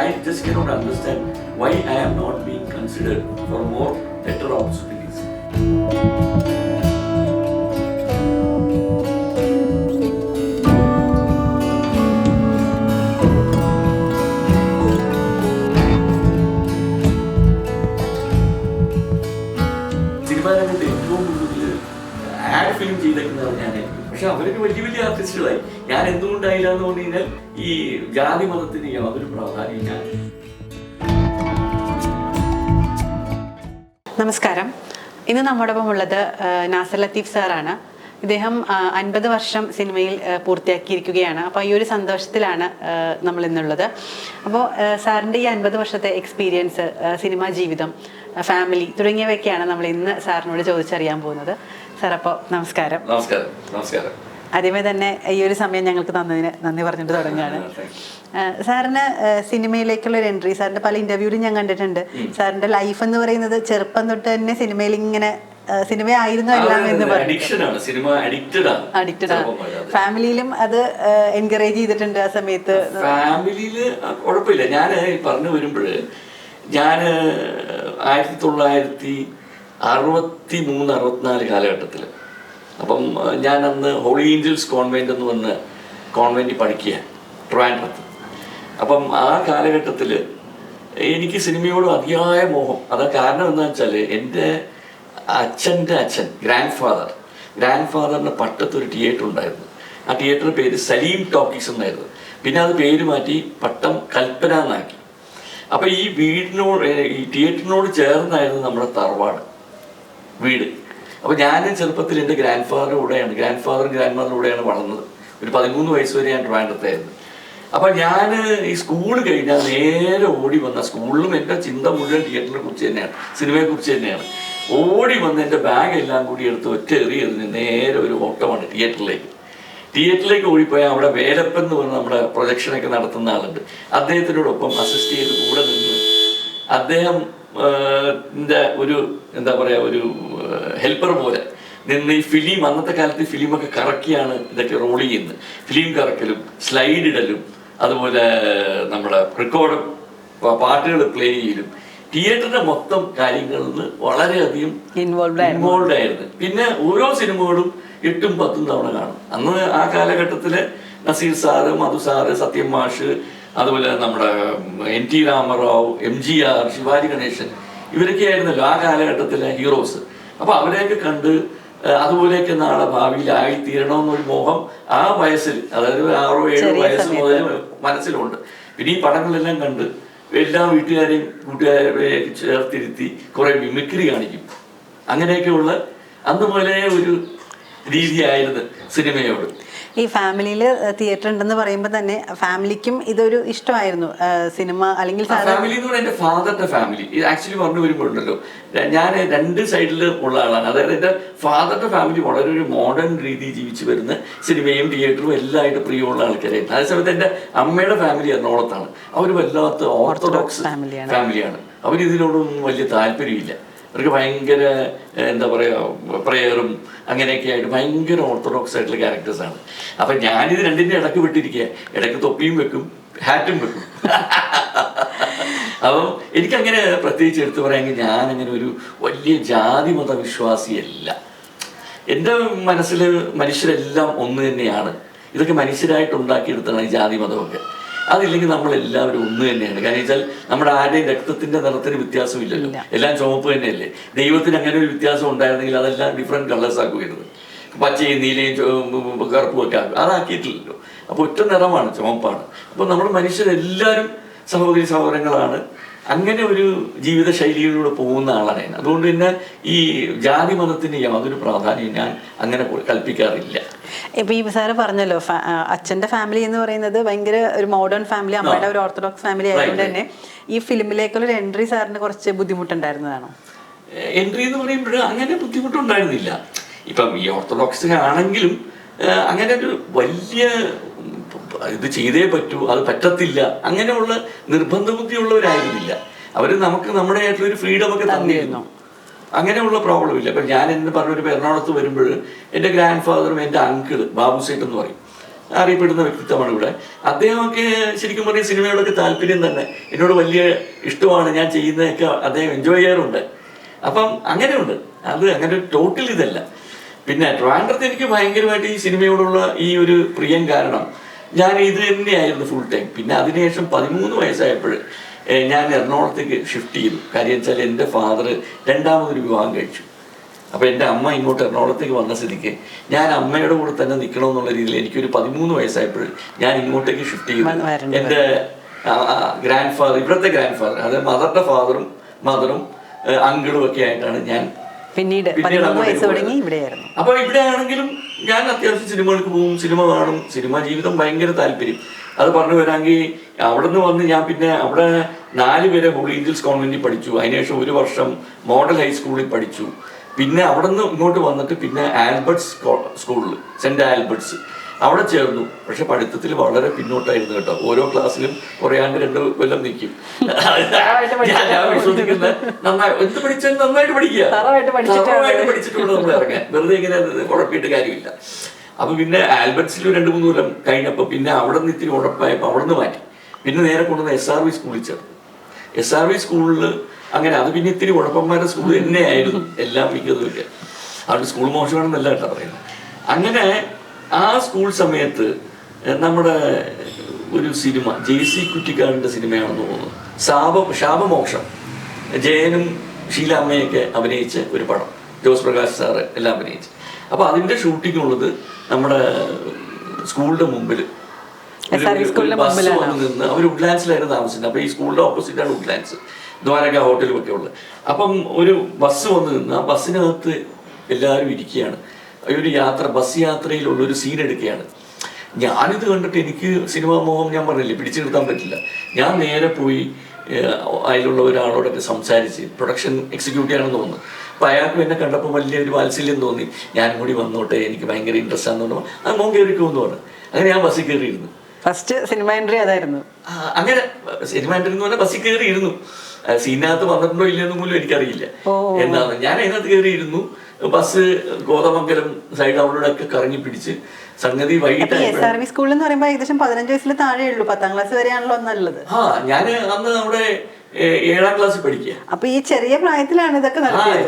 I just cannot understand why I am not being considered for more better opportunities. Cinema രംഗത്ത് ഏറ്റവും കൂടുതൽ ad film ചെയ്തേക്കുന്നത് ഞാനായിരിക്കും പക്ഷെ അവരൊരു വലിയ വലിയ ആർട്ടിസ്റ്റുകളായി ഞാൻ എന്തുകൊണ്ടായില്ല എന്ന് പറഞ്ഞു കഴിഞ്ഞാൽ ഈ ജാതി മതത്തിന് യാതൊരു പ്രാധാന്യം ഞാൻ നമസ്കാരം. ഇന്ന് നമ്മോടൊപ്പം ഉള്ളത് നാസർ ലത്തീഫ് സാറാണ്. ഇദ്ദേഹം അൻപത് വർഷം സിനിമയിൽ പൂർത്തിയാക്കിയിരിക്കുകയാണ്. അപ്പോൾ ഈ ഒരു സന്തോഷത്തിലാണ് നമ്മൾ ഇന്നുള്ളത്. അപ്പോൾ സാറിന്റെ ഈ അൻപത് വർഷത്തെ എക്സ്പീരിയൻസ് സിനിമാ ജീവിതം ഫാമിലി തുടങ്ങിയവയൊക്കെയാണ് നമ്മൾ ഇന്ന് സാറിനോട് ചോദിച്ചറിയാൻ പോകുന്നത്. സാർ അപ്പോൾ നമസ്കാരം. നമസ്കാരം. നമസ്കാരം. ആദ്യമേ തന്നെ ഈ ഒരു സമയം ഞങ്ങൾക്ക് തന്നതിന് നന്ദി പറഞ്ഞിട്ട് തുടങ്ങുകയാണ്. സാറിന് സിനിമയിലേക്കുള്ള ഒരു എൻട്രി സാറിന്റെ പല ഇന്റർവ്യൂവിലും ഞാൻ കണ്ടിട്ടുണ്ട്. സാറിന്റെ ലൈഫ് എന്ന് പറയുന്നത് ചെറുപ്പം തൊട്ട് തന്നെ സിനിമയിൽ ഇങ്ങനെ സിനിമയായിരുന്നു എല്ലാം എന്ന്. അതെ. ഫാമിലിയിലും അത് എൻകറേജ് ചെയ്തിട്ടുണ്ട് ആ സമയത്ത്. ഫാമിലിയിൽ കുഴപ്പമില്ല. ഞാൻ പറഞ്ഞു വരുമ്പോഴ് ഞാൻ ആയിരത്തി തൊള്ളായിരത്തി അറുപത്തി മൂന്ന് അറുപത്തിനാല് കാലഘട്ടത്തിൽ അപ്പം ഞാൻ അന്ന് ഹോളി ഏഞ്ചൽസ് കോൺവെന്റ് എന്ന് പറഞ്ഞ് കോൺവെന്റിൽ പഠിക്കുക ട്രാൻഡ്രത്ത് അപ്പം ആ കാലഘട്ടത്തിൽ എനിക്ക് സിനിമയോട് അതിയായ മോഹം. അത് കാരണം എന്താണെന്ന് വെച്ചാൽ എന്റെ അച്ഛന്റെ അച്ഛൻ ഗ്രാൻഡ് ഫാദർ ഗ്രാൻഡ് ഫാദറിന്റെ പട്ടത്തൊരു തിയേറ്റർ ഉണ്ടായിരുന്നു. ആ തിയേറ്ററിന്റെ പേര് സലീം ടോക്കീസ് എന്നായിരുന്നു. പിന്നെ അത് പേര് മാറ്റി പട്ടം കൽപ്പന എന്നാക്കി. അപ്പോൾ ഈ വീടിനോട് ഈ തിയേറ്ററിനോട് ചേർന്നായിരുന്നു നമ്മുടെ തറവാട് വീട്. അപ്പോൾ ഞാൻ ചെറുപ്പത്തിൽ എന്റെ ഗ്രാൻഡ് ഫാദറുടെ കൂടെയാണ് ഗ്രാൻഡ് ഫാദറും ഗ്രാൻഡ് മദറുടെ കൂടെയാണ് വളർന്നത്. ഒരു പതിമൂന്ന് വയസ്സ് വരെ ഞാൻ ട്രിവാൻഡ്രത്തായിരുന്നു. അപ്പോൾ ഞാൻ ഈ സ്കൂൾ കഴിഞ്ഞാൽ നേരെ ഓടി വന്ന സ്കൂളിലും എന്റെ ചിന്ത മുഴുവൻ തിയേറ്ററിനെ കുറിച്ച് തന്നെയാണ് സിനിമയെ കുറിച്ച് തന്നെയാണ്. ഓടി വന്ന് എന്റെ ബാഗ് എല്ലാം കൂടി എടുത്ത് ഒറ്റ എറി എറിഞ്ഞ് നേരെ ഒരു ഓട്ടമാണ് തിയേറ്ററിലേക്ക് തിയേറ്ററിലേക്ക് ഓടിപ്പോയാൽ അവിടെ വേലപ്പൻ എന്ന് പറഞ്ഞ നമ്മുടെ പ്രൊജക്ഷനൊക്കെ നടത്തുന്ന ആളുണ്ട്. അദ്ദേഹത്തിനോടൊപ്പം അസിസ്റ്റ് ചെയ്ത് കൂടെ നിന്ന് അദ്ദേഹം ഒരു എന്താ പറയുക ഒരു ഹെൽപ്പർ പോലെ. നിന്ന് ഈ ഫിലിം അന്നത്തെ കാലത്ത് ഫിലിമൊക്കെ കറക്കിയാണ് ഇതൊക്കെ റോൾ ചെയ്യുന്നത്. ഫിലിം കറക്കലും സ്ലൈഡ് ഇടലും അതുപോലെ നമ്മുടെ റെക്കോർഡ് പാട്ടുകൾ പ്ലേ ചെയ്യലും തിയേറ്ററിന്റെ മൊത്തം കാര്യങ്ങളിൽ നിന്ന് വളരെയധികം ഇൻവോൾവ് ഇൻവോൾവ് ആയിരുന്നു. പിന്നെ ഓരോ സിനിമകളും എട്ടും പത്തും തവണ കാണും. അന്ന് ആ കാലഘട്ടത്തിൽ നസീർ സാറ് മധു സാറ് സത്യം മാഷ് അതുപോലെ നമ്മുടെ N T Rama Rao M G R Sivaji Ganesan ഇവരൊക്കെ ആയിരുന്നല്ലോ ആ കാലഘട്ടത്തിലെ ഹീറോസ് അപ്പോൾ അവരെയൊക്കെ കണ്ട് അതുപോലെയൊക്കെ നാളെ ഭാവിയിൽ ആയിത്തീരണമെന്നൊരു മോഹം ആ വയസ്സിൽ അതായത് ആറോ ഏഴോ വയസ്സ്. മുതൽ മനസ്സിലുണ്ട്. പിന്നെ ഈ പടങ്ങളെല്ലാം കണ്ട് എല്ലാ വീട്ടുകാരെയും കൂട്ടുകാരെ ചേർത്തിരുത്തി കുറെ മിമിക്രി കാണിക്കും. അങ്ങനെയൊക്കെയുള്ള അന്ന് മുതലേ ഒരു രീതിയായിരുന്നു സിനിമയോട്. ഈ ഫാമിലിയിൽ തിയേറ്റർ ഉണ്ടെന്ന് പറയുമ്പോൾ തന്നെ ഫാമിലിക്കും ഇതൊരു ഇഷ്ടമായിരുന്നു. സിനിമ അല്ലെങ്കിൽ ഫാമിലി എന്ന് പറഞ്ഞാൽ എന്റെ ഫാദറിന്റെ ഫാമിലി. ഇത് ആക്ച്വലി പറഞ്ഞു വരുമ്പോഴുണ്ടല്ലോ ഞാൻ രണ്ട് സൈഡിൽ ഉള്ള ആളാണ്. അതായത് എന്റെ ഫാദറിന്റെ ഫാമിലി വളരെ ഒരു മോഡേൺ രീതി ജീവിച്ചു വരുന്ന സിനിമയും തിയേറ്ററും എല്ലായിട്ട് പ്രിയമുള്ള ആൾക്കാരായിരുന്നു. അതേസമയത്ത് എന്റെ അമ്മയുടെ ഫാമിലി എറണാകുളത്താണ്. അവർ വല്ലാത്ത ഓർത്തഡോക്സ് ഫാമിലിയാണ്. ഇതിനോടൊന്നും വലിയ താല്പര്യമില്ല. അവർക്ക് ഭയങ്കര എന്താ പറയുക പ്രയറും അങ്ങനെയൊക്കെ ആയിട്ട് ഭയങ്കര ഓർത്തഡോക്സ് ആയിട്ടുള്ള ക്യാരക്ടേഴ്സാണ് അപ്പം ഞാനിത് രണ്ടിന്റെ ഇടയ്ക്ക് വിട്ടിരിക്കുക ഇടയ്ക്ക് തൊപ്പിയും വെക്കും ഹാറ്റും വെക്കും. അപ്പം എനിക്കങ്ങനെ പ്രത്യേകിച്ച് എടുത്തു പറയാമെങ്കിൽ ഞാനങ്ങനെ ഒരു വലിയ ജാതി മത വിശ്വാസിയല്ല എന്റെ മനസ്സിൽ മനുഷ്യരെല്ലാം ഒന്ന് തന്നെയാണ്. ഇതൊക്കെ മനുഷ്യരായിട്ട് ഉണ്ടാക്കിയെടുത്താണ് ഈ ജാതി മതമൊക്കെ. അതില്ലെങ്കിൽ നമ്മൾ എല്ലാവരും ഒന്ന് തന്നെയാണ്. കാരണം വെച്ചാൽ നമ്മുടെ ആരുടെയും രക്തത്തിന്റെ നിറത്തിന് വ്യത്യാസമില്ലല്ലോ. എല്ലാം ചുവപ്പ് തന്നെയല്ലേ? ദൈവത്തിന് അങ്ങനെ ഒരു വ്യത്യാസം ഉണ്ടായിരുന്നെങ്കിൽ അതെല്ലാം ഡിഫറെന്റ് കളേഴ്സ് ആക്കുമായിരുന്നു പച്ചയും നീലയും കറുപ്പും ഒക്കെ ആക്കും. അതാക്കിയിട്ടില്ലല്ലോ. അപ്പോൾ ഒറ്റ നിറമാണ് ചുവപ്പാണ്. അപ്പോൾ നമ്മൾ മനുഷ്യരെല്ലാവരും സഹോദരി സഹോദരങ്ങളാണ്. അങ്ങനെ ഒരു ജീവിത ശൈലിയിലൂടെ പോകുന്ന ആളാണ് ഞാൻ. അതുകൊണ്ട് തന്നെ ഈ ജാതി മതത്തിന് യാതൊരു പ്രാധാന്യം ഞാൻ അങ്ങനെ കൽപ്പിക്കാറില്ല. ഇപ്പൊ ഈ സാറ് പറഞ്ഞല്ലോ അച്ഛന്റെ ഫാമിലി എന്ന് പറയുന്നത് ഭയങ്കര ഒരു മോഡേൺ ഫാമിലി അമ്മയുടെ ഒരു ഓർത്തഡോക്സ് ഫാമിലി ആയതുകൊണ്ട് തന്നെ ഈ ഫിലിമിലേക്കുള്ള ഒരു എൻട്രി സാറിന് കുറച്ച് ബുദ്ധിമുട്ടുണ്ടായിരുന്നതാണോ? എൻട്രി എന്ന് പറയുമ്പോൾ അങ്ങനെ ബുദ്ധിമുട്ടുണ്ടായിരുന്നില്ല. ഇപ്പം ഈ ഓർത്തഡോക്സ് ആണെങ്കിലും അങ്ങനെ ഒരു വലിയ ഇത് ചെയ്തേ പറ്റൂ അത് പറ്റത്തില്ല. അങ്ങനെയുള്ള നിർബന്ധ ബുദ്ധിയുള്ളവരായിരുന്നില്ല അവർ നമുക്ക് നമ്മുടെ ആയിട്ടുള്ള ഒരു ഫ്രീഡം ഒക്കെ തന്നിരുന്നു. അങ്ങനെയുള്ള പ്രോബ്ലം ഇല്ല. ഇപ്പം ഞാൻ എന്ന് പറഞ്ഞൊരു എറണാകുളത്ത് വരുമ്പോൾ എന്റെ ഗ്രാൻഡ് ഫാദറും എന്റെ അങ്കിൾ ബാബു സേട്ട് എന്ന് പറയും. അറിയപ്പെടുന്ന വ്യക്തിത്വമാണ് ഇവിടെ. അദ്ദേഹമൊക്കെ ശരിക്കും പറഞ്ഞ സിനിമയോടൊക്കെ താല്പര്യം തന്നെ. എന്നോട് വലിയ ഇഷ്ടമാണ് ഞാൻ ചെയ്യുന്നതൊക്കെ അദ്ദേഹം എൻജോയ് ചെയ്യാറുണ്ട്. അപ്പം അങ്ങനെയുണ്ട്. അത് അങ്ങനെ ടോട്ടൽ ഇതല്ല. പിന്നെ ട്രാൻഡർത്ത് എനിക്ക് ഭയങ്കരമായിട്ട് ഈ സിനിമയോടുള്ള ഈ ഒരു പ്രിയം കാരണം ഞാൻ ഇത് തന്നെയായിരുന്നു ഫുൾ ടൈം പിന്നെ അതിനുശേഷം പതിമൂന്ന് വയസ്സായപ്പോൾ ഞാൻ എറണാകുളത്തേക്ക് ഷിഫ്റ്റ് ചെയ്തു. കാര്യം വെച്ചാൽ എന്റെ ഫാദർ രണ്ടാമതൊരു വിവാഹം കഴിച്ചു. അപ്പോൾ എന്റെ അമ്മ ഇങ്ങോട്ട് എറണാകുളത്തേക്ക് വന്ന സ്ഥിതിക്ക് ഞാൻ അമ്മയുടെ കൂടെ തന്നെ നിൽക്കണമെന്നുള്ള രീതിയിൽ എനിക്കൊരു പതിമൂന്ന് വയസ്സായപ്പോൾ ഞാൻ ഇങ്ങോട്ടേക്ക് ഷിഫ്റ്റ് ചെയ്തു. എന്റെ ഗ്രാൻഡ് ഫാദർ ഇവിടുത്തെ ഗ്രാൻഡ് ഫാദർ അതായത് മദറിന്റെ ഫാദറും മദറും അങ്കിളും ഒക്കെ ആയിട്ടാണ് ഞാൻ പിന്നീട് പതിനൊന്ന് വയസ്സ്. തുടങ്ങി ഇവിടെയായിരുന്നു. അപ്പൊ ഇവിടെ ആണെങ്കിലും ഞാൻ അത്യാവശ്യം സിനിമകൾക്ക് പോകും സിനിമ കാണും സിനിമ ജീവിതം ഭയങ്കര താല്പര്യം. അത് പറഞ്ഞു വരാമെങ്കിൽ അവിടെ നിന്ന് വന്ന് ഞാൻ പിന്നെ അവിടെ നാല് പേരെ ഹോളി ഏഞ്ചൽസ് കോൺവെന്റിൽ പഠിച്ചു. അതിനുശേഷം ഒരു വർഷം മോഡൽ ഹൈസ്കൂളിൽ പഠിച്ചു. പിന്നെ അവിടെ നിന്ന് ഇങ്ങോട്ട് വന്നിട്ട് പിന്നെ ആൽബർട്ട്സ് സ്കൂളിൽ സെന്റ് ആൽബർട്ട്സ്. അവിടെ ചേർന്നു. പക്ഷെ പഠിത്തത്തിൽ വളരെ പിന്നോട്ടായിരുന്നു കേട്ടോ. ഓരോ ക്ലാസ്സിലും കുറേ ആണ്ട് രണ്ട് കൊല്ലം നിൽക്കും. ഞാൻ വിശ്വസിക്കുന്ന നന്നായി. എന്ത് പഠിച്ചാലും നന്നായിട്ട് പഠിക്കുക. തറവായിട്ട് പഠിച്ചിട്ടുണ്ട് നമ്മൾ ഇറങ്ങാൻ. വെറുതെ ഇങ്ങനെ അത് കുഴപ്പമിട്ട് കാര്യമില്ല. അപ്പൊ പിന്നെ ആൽബർട്ട്സിൽ രണ്ട് മൂന്ന് കൊല്ലം കഴിഞ്ഞപ്പോൾ പിന്നെ അവിടെ നിന്ന് ഇത്തിരി ഉഴപ്പായപ്പോൾ അവിടെ നിന്ന് മാറ്റി. പിന്നെ നേരെ കൊണ്ടുവന്ന് എസ് ആർ വി സ്കൂളിൽ ചേർന്നു. എസ് ആർ വി സ്കൂളിൽ അങ്ങനെ അത് പിന്നെ ഇത്തിരി ഉഴപ്പന്മാരുടെ സ്കൂൾ തന്നെയായിരുന്നു. എല്ലാം മിക്കതുമൊക്കെ അവിടെ സ്കൂൾ മോശമാണെന്നല്ല കേട്ടോ പറയുന്നത്. അങ്ങനെ ആ സ്കൂൾ സമയത്ത് നമ്മുടെ ഒരു സിനിമ ജെ സി കുറ്റിക്കാടിന്റെ സിനിമയാണെന്ന് തോന്നുന്നു. ശാപ ശാപമോക്ഷം. ജയനും ഷീലാമ്മയൊക്കെ അഭിനയിച്ച ഒരു പടം. ജോസ് പ്രകാശ് സാറ് എല്ലാം അഭിനയിച്ച്. അപ്പോൾ അതിന്റെ ഷൂട്ടിംഗ് ഉള്ളത് നമ്മുടെ സ്കൂളിന്റെ മുമ്പിൽ ബസ് വന്ന് നിന്ന് അവർ വുഡ്ലാൻഡ്സിലായിരുന്നു താമസിച്ചത്. അപ്പോൾ ഈ സ്കൂളിന്റെ ഓപ്പോസിറ്റാണ് വുഡ്ലാൻഡ്സ് ദ്വാരക ഹോട്ടലും ഒക്കെ ഉള്ളത്. അപ്പം ഒരു ബസ് വന്ന് നിന്ന് ആ ബസ്സിനകത്ത് എല്ലാവരും ഇരിക്കുകയാണ്. ഒരു യാത്ര ബസ് യാത്രയിലുള്ള ഒരു സീൻ എടുക്കുകയാണ്. ഞാനിത് കണ്ടിട്ട് എനിക്ക് സിനിമാ മോഹം ഞാൻ പറഞ്ഞില്ലേ പിടിച്ചു നിർത്താൻ പറ്റില്ല. ഞാൻ നേരെ പോയി അതിലുള്ള ഒരാളോടൊക്കെ സംസാരിച്ച് പ്രൊഡക്ഷൻ എക്സിക്യൂട്ട് ആണെന്ന് തോന്നുന്നു. അപ്പം അയാൾക്ക് എന്നെ കണ്ടപ്പോൾ വലിയൊരു വാത്സല്യം തോന്നി. ഞാനും കൂടി വന്നോട്ടെ എനിക്ക് ഭയങ്കര ഇൻട്രസ്റ്റ് ആണെന്ന് പറഞ്ഞു അത് മോൻ കയറിക്കുമെന്ന് പറഞ്ഞു. അങ്ങനെ ഞാൻ ബസ്സിൽ കയറിയിരുന്നു ഫസ്റ്റ് സിനിമ എൻട്രി അതായിരുന്നു. അങ്ങനെ സിനിമ എൻട്രി എന്ന് പറഞ്ഞാൽ ബസ്സിൽ കയറിയിരുന്നു സീനകത്ത് വന്നിട്ടുണ്ടോ ഇല്ലയെന്നും പോലും എനിക്കറിയില്ല. എന്താണ് ഞാൻ അതിനകത്ത് കയറിയിരുന്നു ബസ് ഗോതമംഗലം സൈഡ് അവിടെ ഒക്കെ കറങ്ങി പിടിച്ച്. സംഗതി വൈകിട്ട് സ്കൂളിൽ എന്ന് പറയുമ്പോൾ ഏകദേശം പതിനഞ്ച് വയസ്സിൽ താഴെ ഉള്ളൂ പത്താം ക്ലാസ് വരെയാണല്ലോ നല്ലത് ആ ഞാൻ അന്ന് നമ്മുടെ ഏഴാം ക്ലാസ് പഠിക്കുക. അപ്പൊ ഈ ചെറിയ പ്രായത്തിലാണ് ഇതൊക്കെ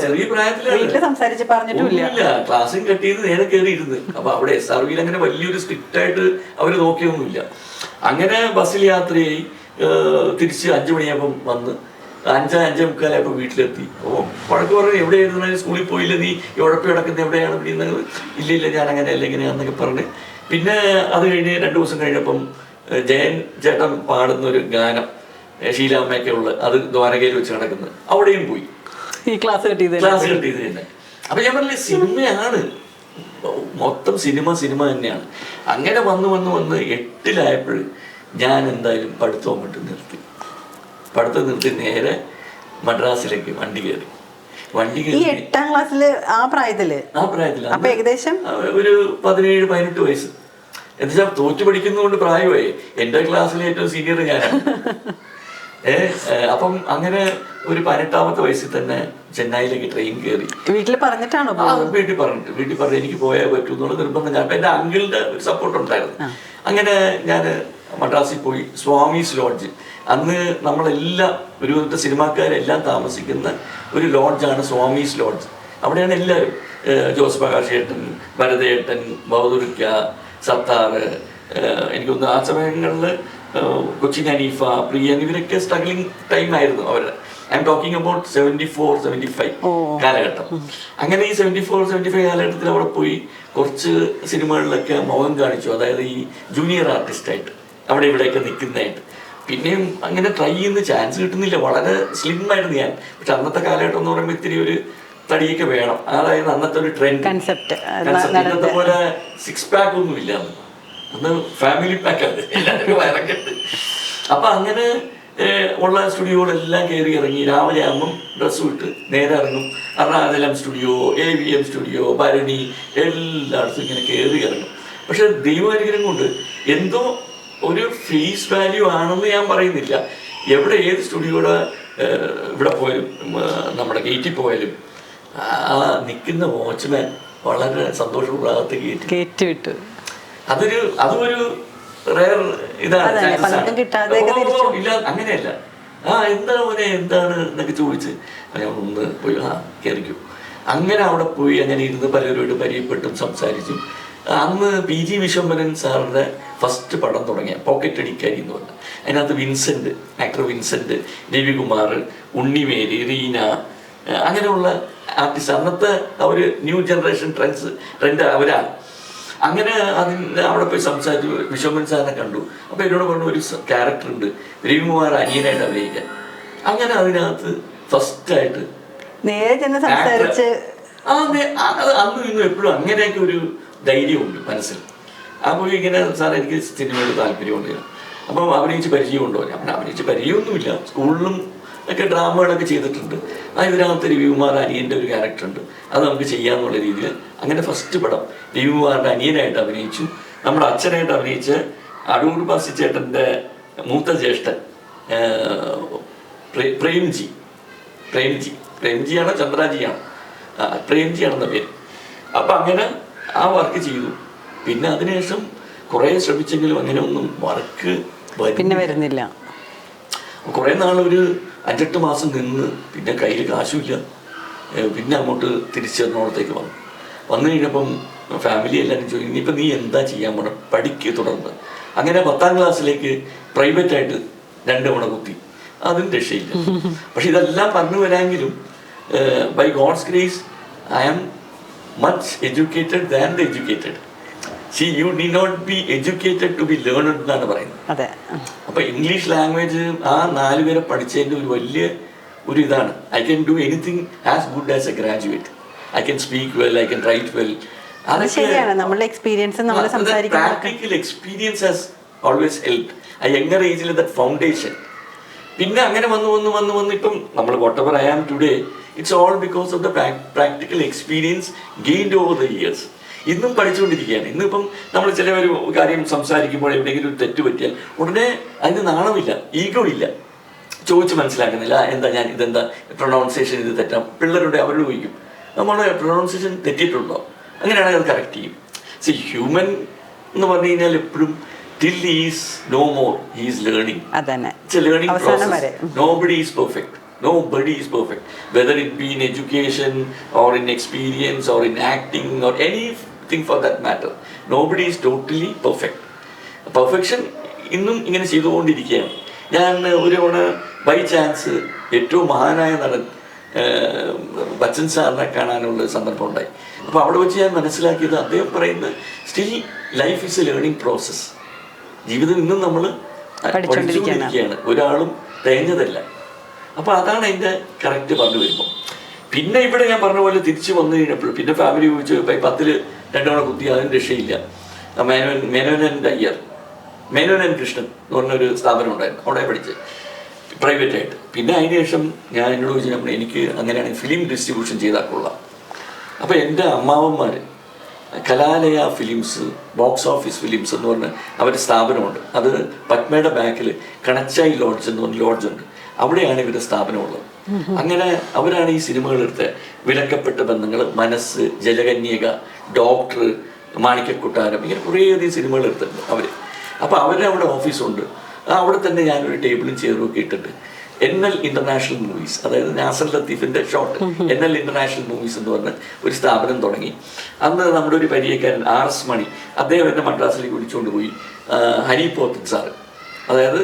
ചെറിയ പ്രായത്തിലാണ്. സംസാരിച്ച് പറഞ്ഞിട്ടില്ല ക്ലാസ്സും കെട്ടിയത് നേരെ കയറിയിരുന്നു അപ്പൊ അവിടെ എസ് ആർ വിയിൽ അങ്ങനെ വലിയൊരു സ്ട്രിക്റ്റ് ആയിട്ട് അവർ നോക്കിയൊന്നുമില്ല. അങ്ങനെ ബസ്സിൽ യാത്രയായി തിരിച്ച് അഞ്ചു മണിയാകുമ്പം വന്ന്. അഞ്ച് അഞ്ചേ മുക്കാലായപ്പോൾ വീട്ടിലെത്തി. ഓ വഴക്ക് പറഞ്ഞു എവിടെ ആയിരുന്നു സ്കൂളിൽ പോയില്ല നീ? ഉഴപ്പി കിടക്കുന്ന? എവിടെയാണ് പിടിയുന്നത് ഇല്ല ഇല്ല ഞാൻ അങ്ങനെ അല്ല ഇങ്ങനെയാണെന്നൊക്കെ പറഞ്ഞ്. പിന്നെ അത് കഴിഞ്ഞ് രണ്ട് ദിവസം കഴിഞ്ഞപ്പം ജയൻ ചേട്ടൻ പാടുന്ന ഒരു ഗാനം ഷീലാമ്മയൊക്കെ ഉള്ളത്. അത് ദ്വാരകയിൽ വെച്ച് നടക്കുന്നത്. അവിടെയും പോയി. ഈ ക്ലാസ് കിട്ടിയത് ക്ലാസ് കിട്ടിയത് തന്നെ അപ്പൊ ഞാൻ പറഞ്ഞില്ല സിനിമയാണ്. മൊത്തം സിനിമ സിനിമ തന്നെയാണ്. അങ്ങനെ വന്ന് വന്ന് വന്ന് എട്ടിലായപ്പോൾ ഞാൻ എന്തായാലും പഠിത്തം അങ്ങോട്ട് നിർത്തി. പഠിത്തം നിർത്തി നേരെ മദ്രാസിലേക്ക് വണ്ടി കയറി. വണ്ടി ഈ കയറി എട്ടാം ക്ലാസ്സിൽ ആ പ്രായത്തിൽ? ആ പ്രായത്തിൽ. അപ്പൊ ഏകദേശം? ഒരു പതിനേഴ് പതിനെട്ട് വയസ്സ്. എന്നുവെച്ചാൽ തോറ്റു പഠിക്കുന്നതുകൊണ്ട് പ്രായമായി. എന്റെ ക്ലാസ്സിലെ ഏറ്റവും സീനിയർ ഞാനാണ്. ഏ അപ്പം അങ്ങനെ ഒരു പതിനെട്ടാമത്തെ വയസ്സിൽ തന്നെ ചെന്നൈയിലേക്ക് ട്രെയിൻ കയറി. വീട്ടിൽ പറഞ്ഞിട്ടാണോ ആ വീട്ടിൽ പറഞ്ഞിട്ട് വീട്ടിൽ പറഞ്ഞു എനിക്ക് പോയാൽ പറ്റൂ എന്നുള്ള നിർബന്ധം ഞാൻ. എന്റെ അങ്കിളിന്റെ ഒരു സപ്പോർട്ട് ഉണ്ടായിരുന്നു. അങ്ങനെ ഞാൻ മദ്രാസിൽ പോയി സ്വാമീസ് ലോഡ്ജ് അന്ന് നമ്മളെല്ലാം ഒരു വിധത്തെ സിനിമാക്കാരെല്ലാം താമസിക്കുന്ന ഒരു ലോഡ്ജാണ് സ്വാമീസ് ലോഡ്ജ്. അവിടെയാണ് എല്ലാവരും ജോസ് പ്രകാശ് ഏട്ടൻ ഭരതേട്ടൻ ബൗദുരിക്ക സത്താർ എനിക്കൊന്ന് ആ സമയങ്ങളിൽ കൊച്ചിൻ ഹനീഫ പ്രിയൻ ഇവരൊക്കെ സ്ട്രഗ്ലിംഗ് ടൈം ആയിരുന്നു അവരുടെ. I'm talking about seventy four seventy five കാലഘട്ടം അങ്ങനെ ഈ സെവന്റി ഫോർ സെവന്റി ഫൈവ് കാലഘട്ടത്തിൽ അവിടെ പോയി കുറച്ച് സിനിമകളിലൊക്കെ മുഖം കാണിച്ചു. അതായത് ഈ ജൂനിയർ ആർട്ടിസ്റ്റായിട്ട് അവിടെ ഇവിടെയൊക്കെ നിൽക്കുന്നതായിട്ട്. പിന്നെയും അങ്ങനെ ട്രൈ ചെയ്യുന്ന ചാൻസ് കിട്ടുന്നില്ല. വളരെ സ്ലിം ആയിരുന്നു ഞാൻ. പക്ഷെ അന്നത്തെ കാലഘട്ടം എന്ന് പറയുമ്പോൾ ഇത്തിരി ഒരു തടിയൊക്കെ വേണം. അതായത് അന്നത്തെ ഒരു ട്രെൻഡ് കൺസെപ്റ്റ് ഇന്നത്തെ പോലെ സിക്സ് പാക്ക് ഒന്നും ഇല്ല അന്ന്. ഫാമിലി പാക്ക് ആണ് എല്ലാവരും വയറൊക്കെ ഉണ്ട്. അപ്പൊ അങ്ങനെ ഉള്ള സ്റ്റുഡിയോകളെല്ലാം കയറി ഇറങ്ങി. രാവിലെ ആകുമ്പം ഡ്രസ്സ് ഇട്ട് നേരെ ഇറങ്ങും. Ernakulam studio A V M studio Bharani എല്ലായിടത്തും ഇങ്ങനെ കയറി ഇറങ്ങും. പക്ഷെ ദൈവാനുഗ്രഹം കൊണ്ട് എന്തോ ഒരു ഫേസ് വാല്യൂ ആണെന്ന് ഞാൻ പറയുന്നില്ല. എവിടെ ഏത് സ്റ്റുഡിയോയുടെ ഇവിടെ പോയാലും നമ്മുടെ ഗേറ്റിൽ പോയാലും ആ നിൽക്കുന്ന വാച്ച്മാൻ വളരെ സന്തോഷമുള്ളാകത്ത് ഗേറ്റ് ഗേറ്റ് വിട്ടു. അതൊരു അതും ഒരു റയർ ഇതാണ് ഇല്ല അങ്ങനെയല്ല. ആ എന്താ മോനെ എന്താണ് എന്നൊക്കെ ചോദിച്ച്. ഞാൻ ഒന്ന് പോയി ആ കയറിക്കൂ അങ്ങനെ അവിടെ പോയി അങ്ങനെ ഇരുന്ന് പലരോട് പരിചയപ്പെട്ടും സംസാരിച്ചും. അന്ന് പി ജി വിശ്വംബരൻ സാറിന്റെ ഫസ്റ്റ് പടം തുടങ്ങിയ പോക്കറ്റ് അടിക്കാരി എന്ന് പറഞ്ഞു അതിനകത്ത് വിൻസെന്റ് ആക്ടർ വിൻസെന്റ് രവികുമാർ ഉണ്ണിമേരി റീന അങ്ങനെയുള്ള ആർട്ടിസ്റ്റ് അന്നത്തെ അവർ ഒരു ന്യൂ ജനറേഷൻ ട്രെൻഡ്സ് ട്രെൻഡ് അവരാണ്. അങ്ങനെ അതിന് അവിടെ പോയി സംസാരിച്ചു വിശ്വമൻ സാറിനെ കണ്ടു. അപ്പോൾ എന്നോട് പറഞ്ഞു ഒരു ക്യാരക്ടർ ഉണ്ട്. രവികുമാർ അനിയനായിട്ട് അഭിനയിക്കാൻ. അങ്ങനെ അതിനകത്ത് ഫസ്റ്റായിട്ട് നേരെ ചെന്ന് സംസാരിച്ച് ആ അന്നും ഇന്നും എപ്പോഴും അങ്ങനെയൊക്കെ ഒരു ധൈര്യമുണ്ട് മനസ്സിൽ. അപ്പോൾ ഇങ്ങനെ സാർ എനിക്ക് സിനിമയോട് താല്പര്യമുണ്ട്. അപ്പം അഭിനയിച്ച് പരിചയമുണ്ടോ? ഞാൻ അഭിനയിച്ച് പരിചയമൊന്നുമില്ല. സ്കൂളിലും ഒക്കെ ഡ്രാമകളൊക്കെ ചെയ്തിട്ടുണ്ട്. ആ ഇതിനകത്ത് രവികുമാർ അനിയന്റെ ഒരു ക്യാരക്ടർ ഉണ്ട്. അത് നമുക്ക് ചെയ്യാമെന്നുള്ള രീതിയിൽ അങ്ങനെ ഫസ്റ്റ് പടം രവികുമാറിന്റെ അനിയനായിട്ട് അഭിനയിച്ചു. നമ്മുടെ അച്ഛനായിട്ട് അഭിനയിച്ച് അടൂർ ബാസി ചേട്ടന്റെ മൂത്ത ജ്യേഷ്ഠൻ പ്രേംജി. പ്രേംജി. പ്രേംജിയാണോ ചന്ദ്രാജിയാണോ. പ്രേംജിയാണെന്ന പേര്. അപ്പം അങ്ങനെ ആ വർക്ക് ചെയ്തു. പിന്നെ അതിനുശേഷം കുറേ ശ്രമിച്ചെങ്കിലും അങ്ങനെ ഒന്നും വർക്ക് പിന്നെ വരുന്നില്ല. കുറേ ഒരു അഞ്ചെട്ട് മാസം നിന്ന് പിന്നെ കയ്യിൽ കാശുമില്ല. പിന്നെ അങ്ങോട്ട് തിരിച്ചെറണോടത്തേക്ക് വന്നു. വന്നു കഴിഞ്ഞപ്പം ഫാമിലി എല്ലാവരും ചോദിക്കും ഇനിയിപ്പോൾ നീ എന്താ ചെയ്യാൻ പോണം? പഠിക്ക് തുടർന്ന്. അങ്ങനെ പത്താം ക്ലാസ്സിലേക്ക് പ്രൈവറ്റായിട്ട് രണ്ട് തവണ കുത്തി. അതും രക്ഷയില്ല. പക്ഷെ ഇതെല്ലാം പറഞ്ഞു വരാമെങ്കിലും by God's grace I am much educated than the educated see you D not be educated to be learned എന്നാണ് പറയുന്നത്. അപ്പൊ ഇംഗ്ലീഷ് ലാംഗ്വേജ് ആ നാല് പേരെ പഠിച്ചതിന്റെ ഒരു വലിയ ഒരു ഇതാണ്. I can do anything as good as a graduate I can speak well I can write well ശരിയാണ്. നമ്മളുടെ എക്സ്പീരിയൻസ് നമ്മൾ practical experience has always help a younger ഏജിൽ ദ ഫൗണ്ടേഷൻ പിന്നെ അങ്ങനെ വന്ന് വന്ന് വന്ന് വന്ന് ഇപ്പം നമ്മൾ whatever I am today it's all because of the practical experience gained over the years ഇന്നും പഠിച്ചുകൊണ്ടിരിക്കുകയാണ്. ഇന്നിപ്പം നമ്മൾ ചില ഒരു കാര്യം സംസാരിക്കുമ്പോൾ എവിടെയെങ്കിലും ഒരു തെറ്റ് പറ്റിയാൽ ഉടനെ അതിന് നാണമില്ല ഈഗോ ഇല്ല. ചോദിച്ച് മനസ്സിലാക്കുന്നില്ല "ആ, എന്താ ഞാൻ ഇതെന്താ പ്രൊണൗൺസിയേഷൻ ഇത് തെറ്റാം? പിള്ളേരുടെ അവരോട് ചോദിക്കും. നമ്മുടെ പ്രൊണൗൺസിയേഷൻ തെറ്റിയിട്ടുണ്ടോ? അങ്ങനെയാണെങ്കിൽ അത് കറക്റ്റ് ചെയ്യും. സി ഹ്യൂമൻ എന്ന് പറഞ്ഞു കഴിഞ്ഞാൽ എപ്പോഴും till is no more he's learning learning process learning അവസാനം process. വരെ. Nobody is perfect. Whether it be in education or in experience or in acting or anything for that matter. Nobody is totally perfect. Perfection ഇന്നും ഇങ്ങനെ ചെയ്തുകൊണ്ടിരിക്കുകയാണ് ഞാൻ ഒരു തവണ by chance ഏറ്റവും മഹാനായ നടൻ ബച്ചൻ സാറിനെ കാണാനുള്ള സന്ദർഭം ഉണ്ടായി അപ്പോൾ അവിടെ വെച്ച് ഞാൻ മനസ്സിലാക്കിയത് അദ്ദേഹം പറയുന്നത് still life is a learning process ജീവിതം ഇന്നും നമ്മൾ. പഠിച്ചുകൊണ്ടിരിക്കുകയാണ് ഒരാളും തേഞ്ഞതല്ല അപ്പൊ അതാണ് എന്റെ കറക്റ്റ് പറഞ്ഞു വരുമ്പോൾ പിന്നെ ഇവിടെ ഞാൻ പറഞ്ഞ പോലെ തിരിച്ചു വന്നു കഴിഞ്ഞപ്പോൾ പിന്നെ ഫാമിലി ചോദിച്ചു ഇപ്പൊ പത്തിൽ രണ്ടോണ കുത്തി അതിന് രക്ഷയില്ല. മേനോൻ മേനോനൻ അയ്യർ മേനോനൻ കൃഷ്ണൻ എന്ന് പറഞ്ഞൊരു സ്ഥാപനം ഉണ്ടായിരുന്നു അവിടെ പഠിച്ച് പ്രൈവറ്റ് ആയിട്ട്. പിന്നെ അതിന് ശേഷം ഞാൻ എന്നോട് ചോദിച്ചു "നമ്മൾ എനിക്ക് അങ്ങനെയാണെങ്കിൽ ഫിലിം ഡിസ്ട്രിബ്യൂഷൻ ചെയ്താൽ കൊള്ളാം. അപ്പോൾ എന്റെ അമ്മാവന്മാർ കലാലയ ഫിലിംസ് ബോക്സ് ഓഫീസ് ഫിലിംസ് എന്ന് പറഞ്ഞ അവരുടെ സ്ഥാപനമുണ്ട്. അത് പത്മയുടെ ബാക്കിൽ കണച്ചായി ലോഡ്ജ് എന്ന് പറഞ്ഞ ലോഡ്ജ് ഉണ്ട്. അവിടെയാണ് ഇവരുടെ സ്ഥാപനമുള്ളത്. അങ്ങനെ അവരാണ് ഈ സിനിമകൾ എടുത്ത് വിലക്കപ്പെട്ട ബന്ധങ്ങൾ മനസ്സ് ജലകന്യക ഡോക്ടർ മാണിക്കക്കൊട്ടാരം ഇങ്ങനെ കുറേയധികം സിനിമകൾ എടുത്തിട്ടുണ്ട് അവർ അപ്പോൾ അവരുടെ അവിടെ ഓഫീസുണ്ട്. അവിടെ തന്നെ ഞാനൊരു ടേബിളും ചെയറും ഒക്കെ ഇട്ടിട്ട് എൻ എൽ ഇന്റർനാഷണൽ മൂവീസ് അതായത് Nasar ലത്തീഫിന്റെ short N L international movies എന്ന് പറഞ്ഞ ഒരു സ്ഥാപനം തുടങ്ങി. അന്ന് നമ്മുടെ ഒരു പരിചയക്കാരൻ ആർ എസ് മണി അദ്ദേഹം എന്നെ മദ്രാസിലേക്ക് വിളിച്ചുകൊണ്ട് പോയി ഹരി പോത്തൻ സാറ്. അതായത്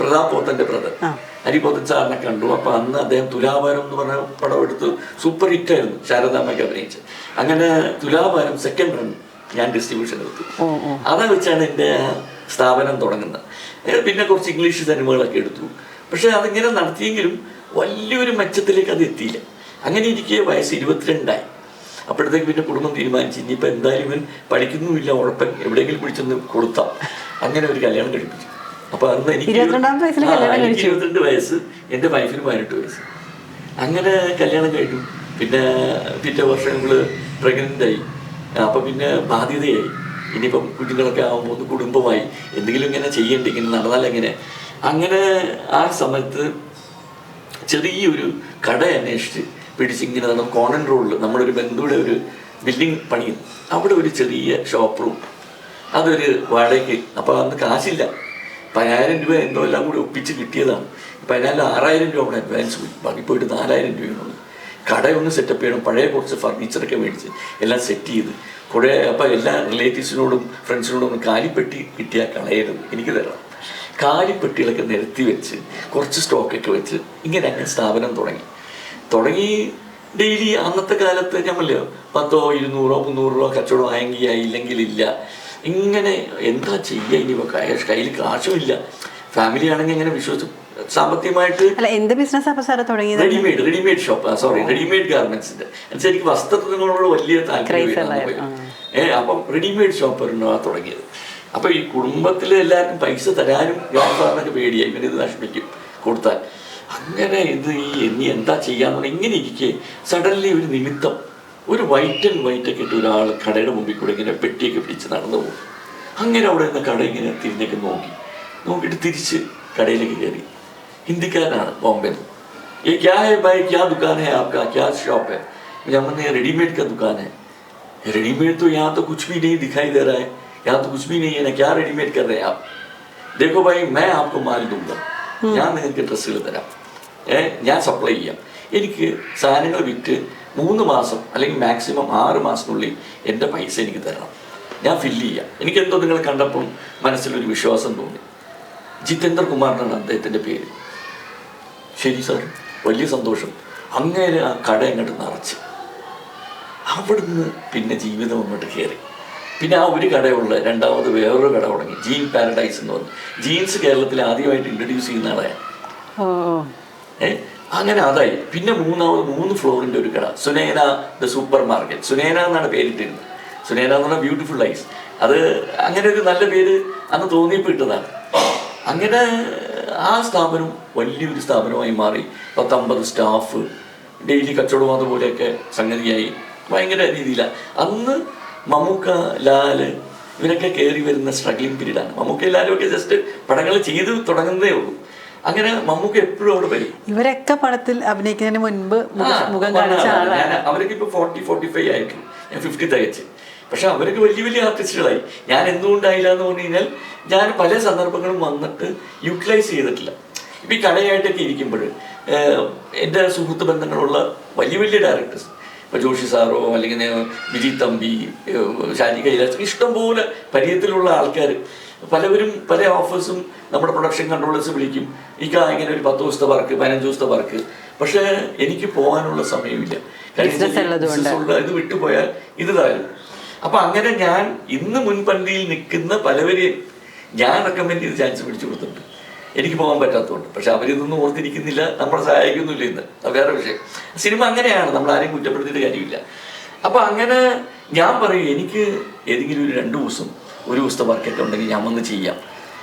പ്രതാപ് പോത്തന്റെ ബ്രദർ ഹരി പോത്തൻ സാറിനെ കണ്ടു. അപ്പൊ അന്ന് അദ്ദേഹം തുലാഭാരം എന്ന് പറഞ്ഞ പടം എടുത്ത്. സൂപ്പർ ഹിറ്റ് ആയിരുന്നു ശാരദാമ്മയ്ക്ക് അഭിനയിച്ച്. അങ്ങനെ തുലാഭാരം സെക്കൻഡ് റൺ ഞാൻ ഡിസ്ട്രിബ്യൂഷൻ എടുത്തു. അതാ വെച്ചാണ് എന്റെ സ്ഥാപനം തുടങ്ങുന്നത്. പിന്നെ കുറച്ച് ഇംഗ്ലീഷ് സിനിമകളൊക്കെ എടുത്തു. പക്ഷേ അതിങ്ങനെ നടത്തിയെങ്കിലും വലിയൊരു മെച്ചത്തിലേക്ക് അത് എത്തിയില്ല. അങ്ങനെ ഇരിക്കെ വയസ്സ് ഇരുപത്തിരണ്ടായി. അപ്പോഴത്തേക്ക് പിന്നെ കുടുംബം തീരുമാനിച്ചു ഇനിയിപ്പോൾ എന്തായാലും ഇവൻ പഠിക്കുന്നുമില്ല ഉഴപ്പൻ എവിടെയെങ്കിലും പിടിച്ചൊന്ന് കൊടുത്താം. അങ്ങനെ ഒരു കല്യാണം കഴിപ്പിച്ചു. അപ്പൊ അന്ന് എനിക്ക്. ഇരുപത്തിരണ്ട് വയസ്സ് എന്റെ വൈഫിന് പതിനെട്ട് വയസ്സ്. അങ്ങനെ കല്യാണം കഴിഞ്ഞു. പിന്നെ പിറ്റേ വർഷം നമ്മൾ പ്രഗ്നന്റ് ആയി. അപ്പൊ പിന്നെ ബാധ്യതയായി. ഇനിയിപ്പം കുഞ്ഞുങ്ങളൊക്കെ ആകുമ്പോൾ ഒന്ന് കുടുംബമായി. എന്തെങ്കിലും ഇങ്ങനെ ചെയ്യേണ്ടി? ഇങ്ങനെ നടന്നാൽ എങ്ങനെ? അങ്ങനെ ആ സമയത്ത് ചെറിയൊരു കട അന്വേഷിച്ച് പിടിച്ചിങ്ങനെ നടന്ന കോണൻ റോഡിൽ നമ്മുടെ ഒരു ബന്ധുവിടെ ഒരു ബിൽഡിംഗ് പണിയുന്നു. അവിടെ ഒരു ചെറിയ ഷോപ്പ് റൂം. അതൊരു വാടകയ്ക്ക്. അപ്പോൾ അന്ന് കാശില്ല. പതിനായിരം രൂപ എന്തോ എല്ലാം കൂടി ഒപ്പിച്ച് കിട്ടിയതാണ്. പതിനാലിൽ ആറായിരം രൂപ അവിടെ അഡ്വാൻസ് പോയി. ബാക്കി പോയിട്ട് നാലായിരം രൂപയാണ് കടയൊന്ന് സെറ്റപ്പ് ചെയ്യണം. പഴയ കുറച്ച് ഫർണിച്ചറൊക്കെ മേടിച്ച് എല്ലാം സെറ്റ് ചെയ്ത് കുറേ അപ്പം എല്ലാ റിലേറ്റീവ്സിനോടും ഫ്രണ്ട്സിനോടും ഒന്ന് കാലിപ്പെട്ടി കിട്ടിയാൽ കളയരുത്. എനിക്ക് തരണം കാലിപ്പെട്ടികളൊക്കെ നിരത്തി വെച്ച് കുറച്ച് സ്റ്റോക്കൊക്കെ വെച്ച് ഇങ്ങനെ അങ്ങനെ സ്ഥാപനം തുടങ്ങി. തുടങ്ങി ഡെയിലി അന്നത്തെ കാലത്ത് ഞമ്മല്ലോ പത്തോ ഇരുന്നൂറോ മുന്നൂറ് രൂപ കച്ചവടം ആയെങ്കിൽ ഇല്ലെങ്കിൽ ഇല്ല ഇങ്ങനെ എന്താ ചെയ്യുക ഇനി കയ്യിൽ കാശുമില്ല. ഫാമിലി ആണെങ്കിൽ എങ്ങനെ വിശ്വസിച്ചു സാമ്പത്തികമായിട്ട് അല്ല എന്ത് ബിസിനസ് തുടങ്ങിയത്? Readymade readymade shop sorry readymade ഗാർമെന്റ്സിന്റെ എന്നുവെച്ചാൽ എനിക്ക് വസ്ത്രത്തിനോടുള്ള വലിയ താല്പര്യം. ഏ അപ്പം റെഡിമെയ്ഡ് ഷോപ്പ് തുടങ്ങിയത്. അപ്പൊ ഈ കുടുംബത്തിലെ എല്ലാവർക്കും പൈസ തരാനും ഗ്രാമസാറിനൊക്കെ പേടിയായി ഇവരിത് ഇത് നശിപ്പിക്കും കൊടുത്താൽ. അങ്ങനെ ഇത് ഈ ഇനി എന്താ ചെയ്യാന്ന് പറഞ്ഞാൽ ഇങ്ങനെ ഇരിക്കെ. സഡൻലി ഒരു നിമിത്തം ഒരു വൈറ്റ് ആൻഡ് വൈറ്റ് ഒക്കെ ഇട്ട് ഒരാൾ കടയുടെ മുമ്പിൽ കൂടെ ഇങ്ങനെ പെട്ടിയൊക്കെ പിടിച്ച് നടന്നു പോകും അങ്ങനെ അവിടെ നിന്ന് കട ഇങ്ങനെ തിരിഞ്ഞൊക്കെ നോക്കി നോക്കിയിട്ട് തിരിച്ച് കടയിലേക്ക് കയറി ഹിന്ദിക്കാരനാണ് ബോംബെ ये क्या है भाई क्या दुकान है आपका क्या शॉप है मैं मैंने रेडीमेड का दुकान है रेडीमेड तो यहाँ तो कुछ भी नहीं दिखाई दे रहा है यहाँ तो कुछ भी नहीं है ना क्या रेडीमेड कर रहे हैं आप देखो भाई मैं आपको माल दूंगा ഞാൻ നിങ്ങൾക്ക് ഡ്രസ്സുകൾ തരാം ഏ ഞാൻ സപ്ലൈ ചെയ്യാം എനിക്ക് സാധനങ്ങൾ വിറ്റ് മൂന്ന് മാസം അല്ലെങ്കിൽ മാക്സിമം ആറ് മാസത്തിനുള്ളിൽ എന്റെ പൈസ എനിക്ക് തരണം. ഞാൻ ഫില്ല് ചെയ്യാം. എനിക്കെന്തോ നിങ്ങൾ കണ്ടപ്പോൾ മനസ്സിലൊരു വിശ്വാസം തോന്നി. ജിതേന്ദർ കുമാർ എന്നാണ് അദ്ദേഹത്തിന്റെ പേര്. ശരി സാർ വലിയ സന്തോഷം. അങ്ങനെ ആ കട അങ്ങോട്ട് നിറച്ച്. അവിടുന്ന് പിന്നെ ജീവിതം അങ്ങോട്ട് കയറി. പിന്നെ ആ ഒരു കടയുള്ള രണ്ടാമത് വേറൊരു കട തുടങ്ങി. ജീൻ പാരഡൈസ് എന്ന് പറഞ്ഞു. ജീൻസ് കേരളത്തിൽ ആദ്യമായിട്ട് ഇൻട്രൊഡ്യൂസ് ചെയ്യുന്ന ആളെ ഓ ഓ. ഏ? അങ്ങനെ അതായി. പിന്നെ മൂന്നാമത് മൂന്ന് ഫ്ലോറിന്റെ ഒരു കട. Sunena the supermarket. സുനേന എന്നാണ് പേരിട്ടിരുന്നത്. സുനേന എന്ന് പറഞ്ഞാൽ ബ്യൂട്ടിഫുൾ ഐസ് അത് അങ്ങനെ ഒരു നല്ല പേര് അന്ന് തോന്നിയപ്പോൾ ഇട്ടതാണ്. അങ്ങനെ ആ സ്ഥാപനം വലിയൊരു സ്ഥാപനമായി മാറി. പത്തമ്പത് സ്റ്റാഫ് ഡെയിലി കച്ചവടം അതുപോലെയൊക്കെ സംഗതിയായി. ഭയങ്കര രീതിയിലാണ് അന്ന് മമ്മൂക്ക ലാൽ ഇവരൊക്കെ കയറി വരുന്ന സ്ട്രഗ്ലിംഗ് പീരീഡാണ്. മമ്മൂക്ക ലാലും ഒക്കെ ജസ്റ്റ് പടങ്ങൾ ചെയ്ത് തുടങ്ങുന്നതേ ഉള്ളൂ. അങ്ങനെ മമ്മൂക്ക എപ്പോഴും അവിടെ വരും. ഇവരൊക്കെ പടത്തിൽ അഭിനയിക്കുന്നതിന് മുൻപ് മുഖ- കാണിച്ച ആളാണ്. അവരൊക്കെ ഇപ്പൊ ഫോർട്ടി ഫോർട്ടി ഫൈവ് ആയിട്ടുള്ളൂ ഞാൻ ഫിഫ്റ്റി തികച്ച് പക്ഷെ അവരൊക്കെ വലിയ വലിയ ആർട്ടിസ്റ്റുകളായി ഞാൻ എന്തുകൊണ്ടായില്ല എന്ന് പറഞ്ഞു കഴിഞ്ഞാൽ ഞാൻ പല സന്ദർഭങ്ങളും വന്നിട്ട് യൂട്ടിലൈസ് ചെയ്തിട്ടില്ല. ഇപ്പൊ ഈ കടയായിട്ടൊക്കെ ഇരിക്കുമ്പോൾ എന്റെ സുഹൃത്ത് ബന്ധങ്ങളുള്ള വലിയ വലിയ ഡയറക്ടേഴ്സ് ജോഷി സാറോ അല്ലെങ്കിൽ വിജി തമ്പി ഷാജി കൈലാസ് ഇഷ്ടംപോലെ പരിചയത്തിലുള്ള ആൾക്കാർ പലവരും പല ഓഫേഴ്സും നമ്മുടെ പ്രൊഡക്ഷൻ കൺട്രോളേഴ്സ് വിളിക്കും. എനിക്ക് ഇങ്ങനെ ഒരു പത്ത് ദിവസത്തെ വർക്ക് പതിനഞ്ച് ദിവസത്തെ വർക്ക്. പക്ഷേ എനിക്ക് പോകാനുള്ള സമയമില്ല. ഇത് വിട്ടുപോയാൽ ഇത് താരും അപ്പൊ അങ്ങനെ ഞാൻ ഇന്ന് മുൻപന്തിയിൽ നിൽക്കുന്ന പലവരെയും ഞാൻ റെക്കമെൻഡ് ചെയ്ത് ചാൻസ് പിടിച്ചു കൊടുത്തിട്ടുണ്ട്. എനിക്ക് പോകാൻ പറ്റാത്തതുകൊണ്ട്. പക്ഷെ അവരിതൊന്നും ഓർത്തിരിക്കുന്നില്ല നമ്മളെ സഹായിക്കുന്നില്ല ഇന്ന്. വേറെ വിഷയം. സിനിമ അങ്ങനെയാണ് നമ്മൾ ആരെയും കുറ്റപ്പെടുത്തിയിട്ട് കാര്യമില്ല. അപ്പൊ അങ്ങനെ ഞാൻ പറയും എനിക്ക് ഏതെങ്കിലും ഒരു രണ്ട് ദിവസം ഒരു ദിവസത്തെ വർക്കൊക്കെ ഉണ്ടെങ്കിൽ ഞാൻ വന്ന് ചെയ്യാം.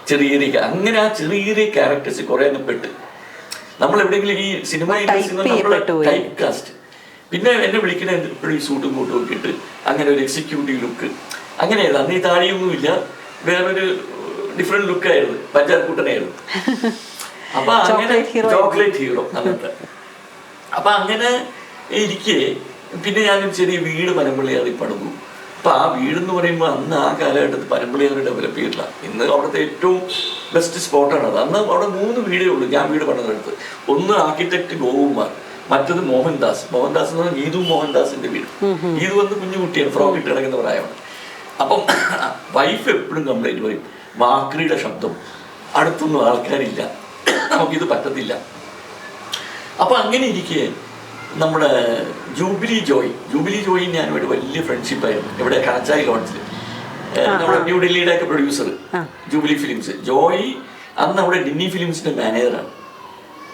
ചെറിയ ചെറിയ അങ്ങനെ ആ ചെറിയ ചെറിയ ക്യാരക്ടേഴ്സ് കുറെ അങ്ങ് പെട്ട്. നമ്മൾ എവിടെയെങ്കിലും ഈ സിനിമ ടൈപ്പ് കാസ്റ്റ് പിന്നെ എന്നെ വിളിക്കണ എപ്പോഴും ഈ സൂട്ടും കൂട്ടും ഒക്കെ ഇട്ട് അങ്ങനെ ഒരു എക്സിക്യൂട്ടീവ് ലുക്ക് അങ്ങനെയല്ല അന്ന് ഈ താടിയൊന്നുമില്ല. വേറൊരു ഡിഫറെന്റ് ലുക്ക് ആയിരുന്നു. പഞ്ചായക്കൂട്ടനായിരുന്നു അപ്പൊ അങ്ങനെ ചോക്ലേറ്റ് ഹീറോ അങ്ങനത്തെ. അപ്പൊ അങ്ങനെ ഇരിക്കെ പിന്നെ ഞാൻ ചെറിയ വീട് പനമ്പള്ളിയാറി പണിതു. അപ്പൊ ആ വീട് എന്ന് പറയുമ്പോൾ അന്ന് ആ കാലഘട്ടത്തിൽ പനമ്പള്ളിയാറി ഡെവലപ്പ് ചെയ്തിട്ടില്ല. ഇന്ന് അവിടുത്തെ ഏറ്റവും ബെസ്റ്റ് സ്പോട്ടാണ് അത്. അന്ന് അവിടെ മൂന്ന് വീടേ ഉള്ളൂ. ഞാൻ വീട് പണിതെടുത്ത് ഒന്ന് ആർക്കിടെക്ട് ഗോകുമാർ മറ്റത് മോഹൻദാസ്. മോഹൻദാസ് എന്ന് പറഞ്ഞാൽ ഗീതു മോഹൻദാസിന്റെ വീട്. ഗീതു വന്ന് കുഞ്ഞു കുട്ടിയാണ് ഫ്രോക്ക് ഇട്ട് കിടക്കുന്ന പ്രായമാണ്. അപ്പം വൈഫ് എപ്പോഴും കംപ്ലൈന്റ് പറയും. മാക്രിയുടെ ശബ്ദം. അടുത്തൊന്നും ആൾക്കാരില്ല. നമുക്കിത് പറ്റത്തില്ല. അപ്പൊ അങ്ങനെ ഇരിക്കെ നമ്മുടെ ജൂബിലി ജോയ് ജൂബിലി ജോയി ഞാനുമായിട്ട് വലിയ ഫ്രണ്ട്ഷിപ്പ് ആയിരുന്നു. ഇവിടെ കാച്ചായി ലോഡ്ജിൽ നമ്മുടെ ന്യൂഡൽഹിയുടെ ഒക്കെ പ്രൊഡ്യൂസർ ജൂബിലി ഫിലിംസ് ജോയി അന്ന് നമ്മുടെ ഡിന്നി ഫിലിംസിന്റെ മാനേജറാണ്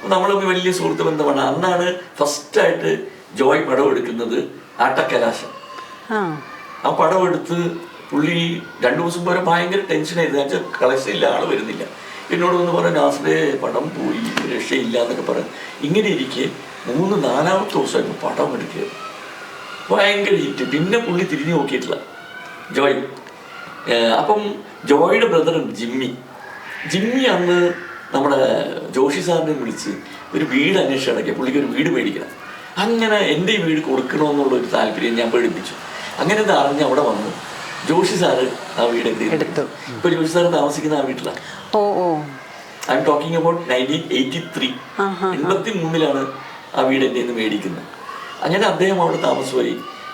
നമ്മൾ വലിയ സുഹൃത്ത് ബന്ധമാണ്. അന്നാണ് ഫസ്റ്റ് ആയിട്ട് ജോയ് പടം എടുക്കുന്നത് ആട്ടക്കലാശം. ആ. ആ പടം എടുത്ത് പുള്ളി രണ്ടു ദിവസം വരെ ഭയങ്കര ടെൻഷനായിരുന്നു വെച്ചാൽ കളക്ഷൻ ഇല്ല ആൾ വരുന്നില്ല. എന്നോട് വന്ന് പറഞ്ഞു നാസിലെ പടം പോയി രക്ഷയില്ല എന്നൊക്കെ പറഞ്ഞു. ഇങ്ങനെ ഇരിക്കെ മൂന്ന് നാലാമത്തെ ദിവസമായിരുന്നു പടം എടുക്കുക ഭയങ്കര ഹിറ്റ് പിന്നെ പുള്ളി തിരിഞ്ഞു നോക്കിയിട്ടില്ല. ജോയ്. അപ്പം ജോയിയുടെ ബ്രദറുണ്ട് ജിമ്മി. ജിമ്മി അന്ന് നമ്മുടെ ജോഷി സാറിനെ വിളിച്ച് ഒരു വീട് അന്വേഷിച്ച് അടക്കിയ പുള്ളിക്ക് ഒരു വീട് മേടിക്കണം. അങ്ങനെ എന്റെ ഈ വീട് കൊടുക്കണമെന്നുള്ള ഒരു താല്പര്യം ഞാൻ പേടിപ്പിച്ചു. അങ്ങനെ ഇത് അറിഞ്ഞ് അവിടെ വന്നു. ജോഷി സാറ് ആ വീട് എടുത്തു. ഇപ്പൊ ജോഷി സാറ് താമസിക്കുന്ന ആ വീട്ടിലാണ് ഓ ഓ. I'm talking about nineteen eighty three എൺപത്തി മൂന്നിലാണ് ആ വീട് എന്റെ നിന്ന് മേടിക്കുന്നത്. അങ്ങനെ അദ്ദേഹം അവിടെ താമസമായി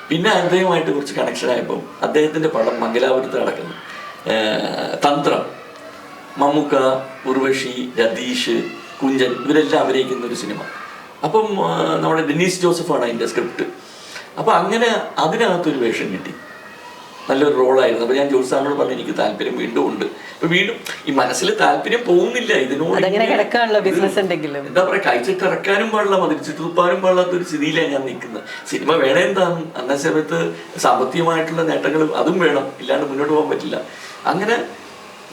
പിന്നെ അദ്ദേഹമായിട്ട് കുറച്ച് കണക്ഷൻ ആയപ്പോൾ അദ്ദേഹത്തിന്റെ പടം മംഗലാപുരത്ത് നടക്കുന്നു. തന്ത്രം. മമ്മൂക്ക ഉർവശി രതീഷ് കുഞ്ചൻ ഇവരെല്ലാം അഭിനയിക്കുന്ന ഒരു സിനിമ. അപ്പം നമ്മുടെ ഡെന്നീസ് ജോസഫാണ് അതിന്റെ സ്ക്രിപ്റ്റ് അപ്പം അങ്ങനെ അതിനകത്തൊരു വേഷം കിട്ടി. നല്ലൊരു റോളായിരുന്നു. അപ്പോൾ ഞാൻ ജോസ് സാറിനോട് പറഞ്ഞു എനിക്ക് താല്പര്യം വീണ്ടും ഉണ്ട്. അപ്പൊ വീണ്ടും ഈ മനസ്സിൽ താല്പര്യം പോകുന്നില്ല. ഇതിനോട്. എന്താ പറയാ കഴിച്ചിട്ട് ഇറക്കാനും പാടില്ല മതിരിച്ചിട്ട് തുപ്പാനും പാടില്ലാത്ത ഒരു സ്ഥിതിയിലാണ് ഞാൻ നിൽക്കുന്നത്. സിനിമ വേണേ എന്താണ്? അന്ന സമയത്ത് സാമ്പത്തികമായിട്ടുള്ള നേട്ടങ്ങളും അതും വേണം. ഇല്ലാണ്ട് മുന്നോട്ട് പോകാൻ പറ്റില്ല. അങ്ങനെ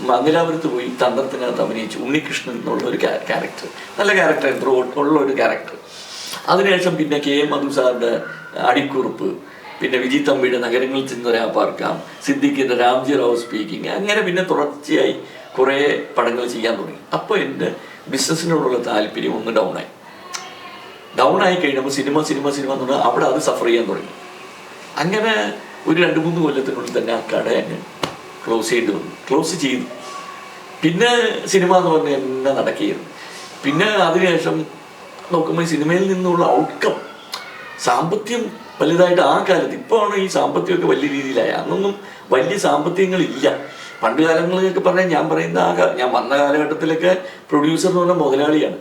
മംഗലാപുരത്ത് പോയി തന്ത്രത്തിനകത്ത് അഭിനയിച്ചു. ഉണ്ണികൃഷ്ണൻ എന്നുള്ള ഒരു ക്യാരക്ടർ. നല്ല ക്യാരക്ടർ ഉള്ള ഒരു ക്യാരക്ടർ. അതിനുശേഷം പിന്നെ കെ. എം മധു സാറിന്റെ അടിക്കുറിപ്പ്. പിന്നെ വിജി തമ്പിയുടെ നഗരങ്ങളിൽ ചെന്നൊരാ പാർക്കാം. സിദ്ദിഖിന്റെ രാംജി റാവു സ്പീക്കിംഗ് അങ്ങനെ പിന്നെ തുടർച്ചയായി കുറേ പടങ്ങൾ ചെയ്യാൻ തുടങ്ങി. അപ്പോൾ എന്റെ ബിസിനസ്സിനോടുള്ള താല്പര്യം ഒന്ന് ഡൗൺ ആയി. കഴിഞ്ഞപ്പോൾ സിനിമ സിനിമ സിനിമ എന്ന് പറഞ്ഞാൽ അവിടെ അത് സഫർ ചെയ്യാൻ തുടങ്ങി. അങ്ങനെ ഒരു രണ്ട് മൂന്ന് കൊല്ലത്തിനുള്ളിൽ തന്നെ ആ കട അങ്ങ് ക്ലോസ് ചെയ്യേണ്ടി വന്നു. ക്ലോസ് ചെയ്തു. പിന്നെ സിനിമ എന്ന് പറഞ്ഞാൽ എന്നെ നടക്കുകയായിരുന്നു പിന്നെ അതിനുശേഷം നോക്കുമ്പോൾ സിനിമയിൽ നിന്നുള്ള ഔട്ട്കം സാമ്പത്തികം വലുതായിട്ട് ആ കാലത്ത് ഇപ്പോഴാണ് ഈ സാമ്പത്തികമൊക്കെ വലിയ രീതിയിലായ. അന്നൊന്നും വലിയ സാമ്പത്തികങ്ങളില്ല. പണ്ട് കാലങ്ങളിലൊക്കെ പറഞ്ഞാൽ ഞാൻ പറയുന്ന ആ ഞാൻ വന്ന കാലഘട്ടത്തിലൊക്കെ പ്രൊഡ്യൂസർ എന്ന് പറഞ്ഞാൽ മുതലാളിയാണ്.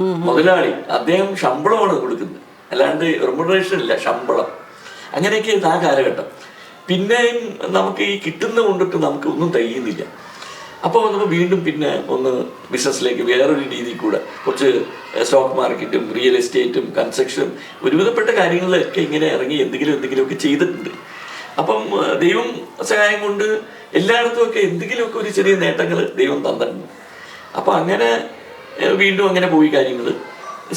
മുതലാളി. അദ്ദേഹം ശമ്പളമാണ് കൊടുക്കുന്നത്. അല്ലാണ്ട് റെമുനറേഷൻ ഇല്ല ശമ്പളം. അങ്ങനെയൊക്കെ ആ കാലഘട്ടം. പിന്നെയും നമുക്ക് ഈ കിട്ടുന്ന കൊണ്ടിട്ട് നമുക്ക് ഒന്നും തികയുന്നില്ല. അപ്പോൾ നമ്മൾ വീണ്ടും പിന്നെ ഒന്ന് ബിസിനസ്സിലേക്ക് വേറൊരു രീതിയിൽ കൂടെ കുറച്ച് സ്റ്റോക്ക് മാർക്കറ്റും റിയൽ എസ്റ്റേറ്റും കൺസ്ട്രക്ഷനും ഒരുവിധപ്പെട്ട കാര്യങ്ങളിലൊക്കെ ഇങ്ങനെ ഇറങ്ങി എന്തെങ്കിലും എന്തെങ്കിലുമൊക്കെ ചെയ്തിട്ടുണ്ട്. അപ്പം ദൈവം സഹായം കൊണ്ട് എല്ലായിടത്തും ഒക്കെ എന്തെങ്കിലുമൊക്കെ ഒരു ചെറിയ നേട്ടങ്ങൾ ദൈവം തന്നിട്ടുണ്ട്. അപ്പം അങ്ങനെ വീണ്ടും അങ്ങനെ പോയി കാര്യങ്ങൾ.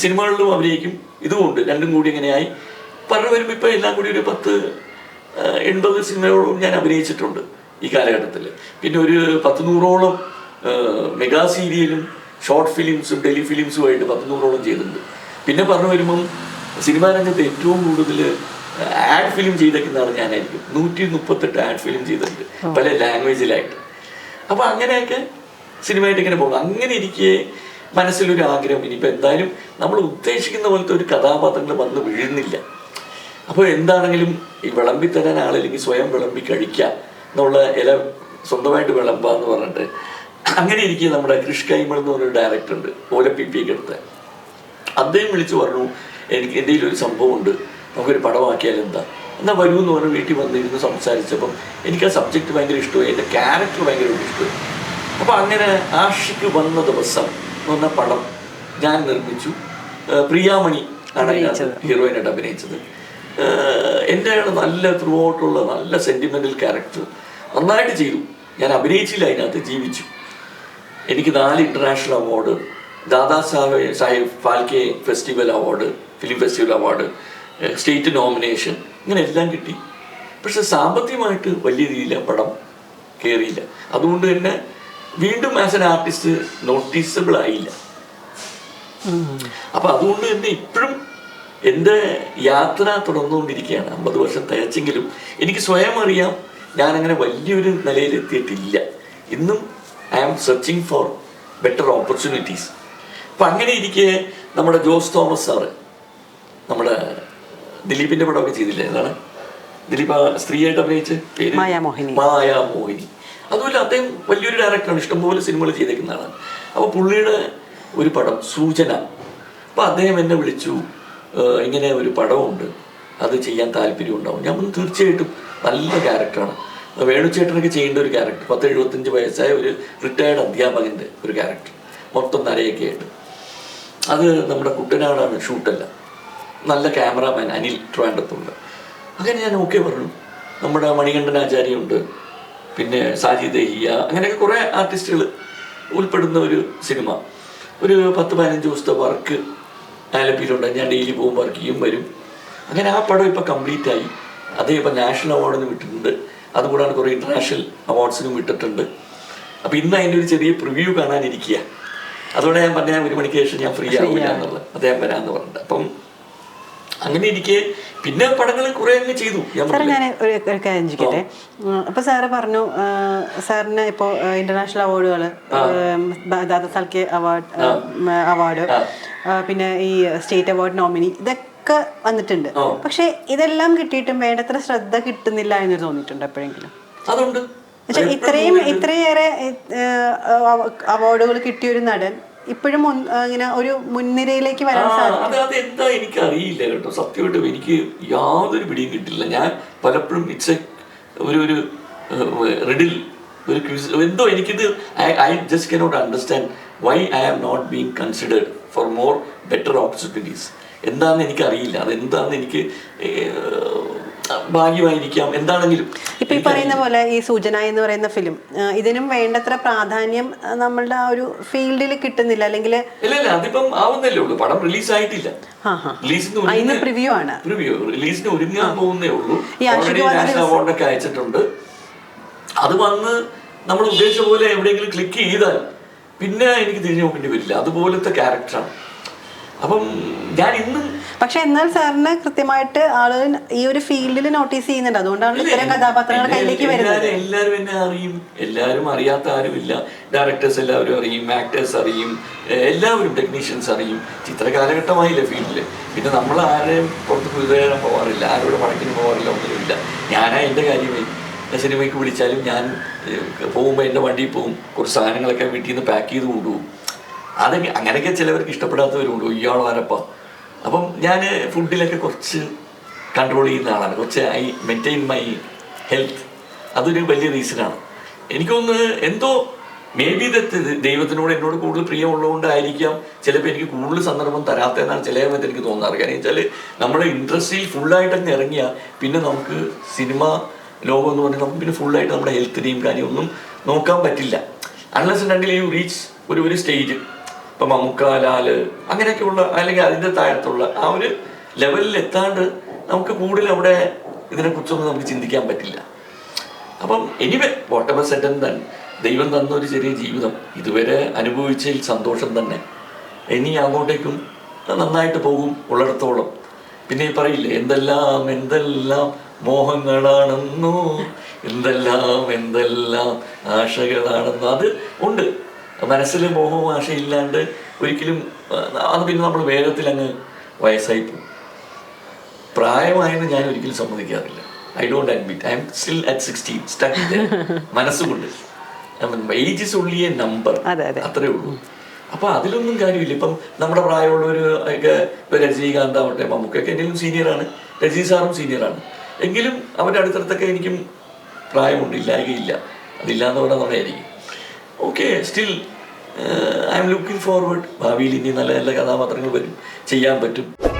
സിനിമകളിലും അഭിനയിക്കും. ഇതുമുണ്ട് രണ്ടും കൂടി ഇങ്ങനെയായി പറഞ്ഞു വരുമ്പോൾ ഇപ്പം എല്ലാം കൂടി ഒരു പത്ത് എൺപത് സിനിമകളോളം ഞാൻ അഭിനയിച്ചിട്ടുണ്ട്. ഈ കാലഘട്ടത്തിൽ പിന്നെ ഒരു പത്ത് നൂറോളം മെഗാ സീരിയലും ഷോർട്ട് ഫിലിംസും ടെലി ഫിലിംസുമായിട്ട് പത്ത് നൂറോളം ചെയ്തിട്ടുണ്ട്. പിന്നെ പറഞ്ഞു വരുമ്പം സിനിമാ രംഗത്ത് ഏറ്റവും കൂടുതൽ ആഡ് ഫിലിം ചെയ്തേക്കുന്ന ആൾ ഞാനായിരിക്കും. നൂറ്റി മുപ്പത്തെട്ട് ആഡ് ഫിലിം ചെയ്തിട്ടുണ്ട് പല ലാംഗ്വേജിലായിട്ട്. അപ്പൊ അങ്ങനെയൊക്കെ സിനിമയായിട്ട് ഇങ്ങനെ പോകും അങ്ങനെ ഇരിക്കെ മനസ്സിലൊരു ആഗ്രഹം. ഇനിയിപ്പോൾ എന്തായാലും നമ്മൾ ഉദ്ദേശിക്കുന്ന പോലത്തെ ഒരു കഥാപാത്രങ്ങൾ വന്ന് വീഴുന്നില്ല. അപ്പോൾ എന്താണെങ്കിലും ഈ വിളമ്പി തരാൻ ആളില്ലെങ്കിൽ സ്വയം വിളമ്പി കഴിക്കുക എന്നുള്ള ഇല സ്വന്തമായിട്ട് വിളമ്പ എന്ന് പറഞ്ഞിട്ട് അങ്ങനെ ഇരിക്കുക നമ്മുടെ കൃഷ് കൈമൾ എന്ന് പറഞ്ഞൊരു ഡയറക്ടർ ഉണ്ട് ഓല പി പി എടുത്ത്. അദ്ദേഹം വിളിച്ചു പറഞ്ഞു എനിക്ക് എന്തെങ്കിലും ഒരു സംഭവമുണ്ട് നമുക്കൊരു പടമാക്കിയാൽ എന്താ? എന്നാൽ വരൂ എന്ന് പറഞ്ഞ് വീട്ടിൽ വന്നിരുന്ന് സംസാരിച്ചപ്പം എനിക്ക് ആ സബ്ജക്റ്റ് ഭയങ്കര ഇഷ്ടമായി എന്റെ ക്യാരക്ടർ ഭയങ്കര ഇഷ്ടമായി. അപ്പോൾ അങ്ങനെ ആഷിക്ക് വന്ന ദിവസം എന്ന് പറഞ്ഞ പടം ഞാൻ നിർമ്മിച്ചു. പ്രിയാമണി ആണ് ഹീറോയിനായിട്ട് അഭിനയിച്ചത്. എന്റെ നല്ല ത്രൂ ഔട്ടുള്ള നല്ല സെന്റിമെന്റൽ ക്യാരക്ടർ നന്നായിട്ട് ചെയ്തു. ഞാൻ അഭിനയിച്ചില്ല അതിനകത്ത് ജീവിച്ചു. എനിക്ക് നാല് international award Dada Saheb Sahib Phalke festival award film festival award state nomination ഇങ്ങനെ എല്ലാം കിട്ടി. പക്ഷെ സാമ്പത്തികമായിട്ട് വലിയ രീതിയിൽ പടം കയറിയില്ല അതുകൊണ്ട് തന്നെ വീണ്ടും ആസ് എൻ ആർട്ടിസ്റ്റ് നോട്ടീസബിൾ ആയില്ല. അപ്പൊ അതുകൊണ്ട് തന്നെ ഇപ്പോഴും എന്റെ യാത്ര തുടർന്നുകൊണ്ടിരിക്കുകയാണ്. അമ്പത് വർഷം തികച്ചെങ്കിലും എനിക്ക് സ്വയം അറിയാം ഞാൻ അങ്ങനെ വലിയൊരു നിലയിൽ എത്തിയിട്ടില്ല ഇന്നും I am searching for better opportunities അപ്പം അങ്ങനെ ഇരിക്കെ നമ്മുടെ ജോസ് തോമസ് സാറ് നമ്മുടെ ദിലീപിന്റെ പടമൊക്കെ ചെയ്തില്ലേ? എന്താണ്? ദിലീപ് ആ സ്ത്രീയായിട്ട് അഭിനയിച്ച് പേര്? മായാമോഹിനി. അതുപോലെ അദ്ദേഹം വലിയൊരു ഡയറക്ടറാണ് ഇഷ്ടംപോലെ സിനിമകൾ ചെയ്തേക്കുന്നതാണ്. അപ്പോൾ പുള്ളിയുടെ ഒരു പടം സൂചന. അപ്പോൾ അദ്ദേഹം എന്നെ വിളിച്ചു ഇങ്ങനെ ഒരു പടമുണ്ട് അത് ചെയ്യാൻ താല്പര്യം ഉണ്ടാവും ഞാൻ തീർച്ചയായിട്ടും നല്ല ക്യാരക്ടറാണ് വേണുചേട്ടനൊക്കെ ചെയ്യേണ്ട ഒരു ക്യാരക്ടർ പത്ത് എഴുപത്തഞ്ച് വയസ്സായ ഒരു റിട്ടയർഡ് അധ്യാപകന്റെ ഒരു ക്യാരക്ടർ മൊത്തം നരയൊക്കെ ആയിട്ട്. അത് നമ്മുടെ കുട്ടനാടാണ് ഷൂട്ടല്ല നല്ല ക്യാമറാമാൻ അനിൽ ട്രാൻഡത്തുണ്ട് അങ്ങനെ ഞാൻ ഓക്കെ പറഞ്ഞു. നമ്മുടെ മണികണ്ഠൻ ആചാര്യയുണ്ട്. പിന്നെ സാജി ദഹിയ അങ്ങനെയൊക്കെ കുറേ ആർട്ടിസ്റ്റുകൾ ഉൾപ്പെടുന്ന ഒരു സിനിമ ഒരു പത്ത് പതിനഞ്ച് ദിവസത്തെ വർക്ക് ആലപ്പിയിലുണ്ട് ഞാൻ ഡെയിലി പോകും വർക്ക് ചെയ്യും വരും. അങ്ങനെ ആ പടം ഇപ്പോൾ കംപ്ലീറ്റ് ആയി. അതേ ഇപ്പം നാഷണൽ അവാർഡിന് വിട്ടിട്ടുണ്ട്. അതുകൂടാതെ കുറേ ഇന്റർനാഷണൽ അവാർഡ്സിനും വിട്ടിട്ടുണ്ട്. അപ്പോൾ ഇന്ന് അതിന്റെ ഒരു ചെറിയ പ്രിവ്യൂ കാണാനിരിക്കുക. അതോടെ ഞാൻ പറഞ്ഞ ഒരു മണിക്ക് ശേഷം ഞാൻ ഫ്രീ ആവില്ല എന്നുള്ളത്. അദ്ദേഹം വരാമെന്ന് പറഞ്ഞിട്ട്. അപ്പം അങ്ങനെ ഇരിക്കെ. പിന്നെ പടങ്ങൾ കുറെ അങ്ങ് ചെയ്തു. സാറേ ഞാൻ ഒരു ഒരു കാര്യം ചോദിക്കട്ടെ? അപ്പൊ സാറ് പറഞ്ഞു സാറിന് ഇപ്പോൾ ഇന്റർനാഷണൽ അവാർഡുകൾ ദാദാ സാൽക്കെ അവാർഡ് അവാർഡ് പിന്നെ ഈ സ്റ്റേറ്റ് അവാർഡ് നോമിനി ഇതൊക്കെ വന്നിട്ടുണ്ട്. പക്ഷെ ഇതെല്ലാം കിട്ടിയിട്ടും വേണ്ടത്ര ശ്രദ്ധ കിട്ടുന്നില്ല എന്ന് തോന്നിയിട്ടുണ്ട് എപ്പോഴെങ്കിലും. ഇത്രയും ഇത്രയേറെ അവാർഡുകൾ കിട്ടിയ ഒരു നടൻ ഇപ്പോഴും ഇങ്ങനെ ഒരു മുൻനിരയിലേക്ക് വരാൻ സാധിക്കും. എന്താ എനിക്ക് അറിയില്ല കേട്ടോ. സത്യമായിട്ടും എനിക്ക് യാതൊരു പിടിയും കിട്ടില്ല. ഞാൻ പലപ്പോഴും ഇറ്റ്സ് ഒരു ഒരു റിഡിൽ ഒരു എന്തോ എനിക്കിത് I I just cannot understand why I am not being considered for more better opportunities എന്താണെന്ന് എനിക്കറിയില്ല. അതെന്താണെന്ന് എനിക്ക് ഭാഗ്യമായിരിക്കാം. എന്താണെങ്കിലും ഇപ്പൊ ഈ പറയുന്ന പോലെ ഈ സൂചന എന്ന് പറയുന്ന ഫിലിം ഇതിനും വേണ്ടത്ര പ്രാധാന്യം നമ്മളുടെ ആ ഒരു ഫീൽഡിൽ കിട്ടുന്നില്ല. അല്ലെങ്കിൽ ഇല്ല അതിപ്പം ആവുന്നല്ലേ ഉള്ളൂ. പടം റിലീസ് ആയിട്ടില്ല. റിലീസിന് പ്രിവ്യൂ ആണ്. പ്രിവ്യൂ റിലീസിന് ഒരുങ്ങാൻ പോകുന്നേ ഉള്ളൂ. നാഷണൽ അവാർഡൊക്കെ അയച്ചിട്ടുണ്ട്. അത് വന്ന് നമ്മൾ ഉദ്ദേശിച്ച പോലെ എവിടെയെങ്കിലും ക്ലിക്ക് ചെയ്താൽ പിന്നെ എനിക്ക് തിരിഞ്ഞു നോക്കേണ്ടി വരില്ല. അതുപോലത്തെ ക്യാരക്ടറാണ് അപ്പം ഞാൻ ഇന്നും പക്ഷെ എന്നാൽ സാറിന് കൃത്യമായിട്ട് ആളുകൾ ഈ ഒരു ഫീൽഡിൽ നോട്ടീസ് ചെയ്യുന്നുണ്ട്. അതുകൊണ്ടാണ് ഇത്തരം കഥാപാത്രങ്ങൾ കയ്യിലേക്ക് വരുന്നത്. എല്ലാവരും എന്നെ അറിയും. എല്ലാവരും അറിയാത്ത ആരുമില്ല. ഡയറക്ടേഴ്സ് എല്ലാവരും അറിയും ആക്ടേഴ്സ് അറിയും എല്ലാവരും ടെക്നീഷ്യൻസ് അറിയും. ചിത്ര കാലഘട്ടമായില്ലേ ഫീൽഡിൽ പിന്നെ നമ്മൾ ആരെയും പുറത്ത് കുതിരാൻ പോകാറില്ല ആരോട് പടക്കിന് പോകാറില്ല ഒന്നുമില്ല. ഞാനാ എന്റെ കാര്യമായി സിനിമയ്ക്ക് വിളിച്ചാലും ഞാൻ പോകുമ്പോൾ എന്റെ വണ്ടിയിൽ പോകും. കുറച്ച് സാധനങ്ങളൊക്കെ വീട്ടിൽ നിന്ന് പാക്ക് ചെയ്ത് കൊണ്ടുപോകും. അതൊക്കെ അങ്ങനെയൊക്കെ ചിലവർക്ക് ഇഷ്ടപ്പെടാത്തവരുണ്ട് ഇയാൾ ആരപ്പ? അപ്പം ഞാൻ ഫുഡിലൊക്കെ കുറച്ച് കൺട്രോൾ ചെയ്യുന്ന ആളാണ്. കുറച്ച് ഐ മെയിന്റെയിൻ മൈ ഹെൽത്ത് അതൊരു വലിയ റീസണാണ് എനിക്കൊന്ന് എന്തോ മേ ബി ദൈവത്തിനോട് എന്നോട് കൂടുതൽ പ്രിയമുള്ളതുകൊണ്ടായിരിക്കാം ചിലപ്പോൾ എനിക്ക് കൂടുതൽ സന്ദർഭം തരാത്തതെന്നാണ് ചില സമയത്ത് എനിക്ക് തോന്നാറ്. കാരണം വെച്ചാൽ നമ്മുടെ ഇൻഡസ്ട്രിയിൽ ഫുള്ളായിട്ട് അങ്ങ് ഇറങ്ങിയാൽ പിന്നെ നമുക്ക് സിനിമ ലോകം എന്ന് പറഞ്ഞാൽ നമുക്ക് പിന്നെ ഫുള്ളായിട്ട് നമ്മുടെ ഹെൽത്തിനെയും കാര്യമൊന്നും നോക്കാൻ പറ്റില്ല. അൺലെസ് രണ്ടിൽ യു റീച്ച് ഒരു ഒരു സ്റ്റേജ് ഇപ്പം മമ്മൂക്ക ലാൽ അങ്ങനെയൊക്കെയുള്ള അല്ലെങ്കിൽ അതിന്റെ താഴത്തുള്ള ആ ഒരു ലെവലിൽ എത്താണ്ട് നമുക്ക് കൂടുതൽ അവിടെ ഇതിനെക്കുറിച്ചൊന്നും നമുക്ക് ചിന്തിക്കാൻ പറ്റില്ല. അപ്പം എനിവേ വോട്ടബർ സെറ്റൻ തൻ ദൈവം തന്ന ഒരു ചെറിയ ജീവിതം ഇതുവരെ അനുഭവിച്ചതിൽ സന്തോഷം തന്നെ. ഇനി അങ്ങോട്ടേക്കും നന്നായിട്ട് പോകും ഉള്ളിടത്തോളം. പിന്നെ പറയില്ലേ എന്തെല്ലാം എന്തെല്ലാം മോഹങ്ങളാണെന്നോ എന്തെല്ലാം എന്തെല്ലാം ആശകളാണെന്നോ അത് ഉണ്ട്. മനസ്സിൽ മോഹവും ആശയില്ലാണ്ട് ഒരിക്കലും അത് പിന്നെ നമ്മൾ വേഗത്തിൽ അങ്ങ് വയസ്സായി പോകും പ്രായമായെന്ന് ഞാൻ ഒരിക്കലും സമ്മതിക്കാറില്ല. I don't admit I'm still at sixteen മനസ്സുകൊണ്ട്. Age is only a number അതെ, അതെ. അത്രേ ഉള്ളൂ. അപ്പൊ അതിലൊന്നും കാര്യമില്ല. ഇപ്പം നമ്മുടെ പ്രായമുള്ളവർ ഒക്കെ ഇപ്പൊ രജനീകാന്ത് ആവട്ടെ മമ്മൂക്കൊക്കെ എന്തെങ്കിലും സീനിയറാണ് രജനി സാറും സീനിയറാണ് എങ്കിലും അവരുടെ അടുത്തടുത്തൊക്കെ എനിക്കും പ്രായമുണ്ട് ഇല്ലായകയില്ല. അതില്ലാന്ന് പറഞ്ഞാൽ നമ്മളായിരിക്കും okay still I'm looking forward ഭാവിയിൽ ഇനി നല്ല നല്ല കഥാപാത്രങ്ങൾ വരും. ചെയ്യാൻ പറ്റും.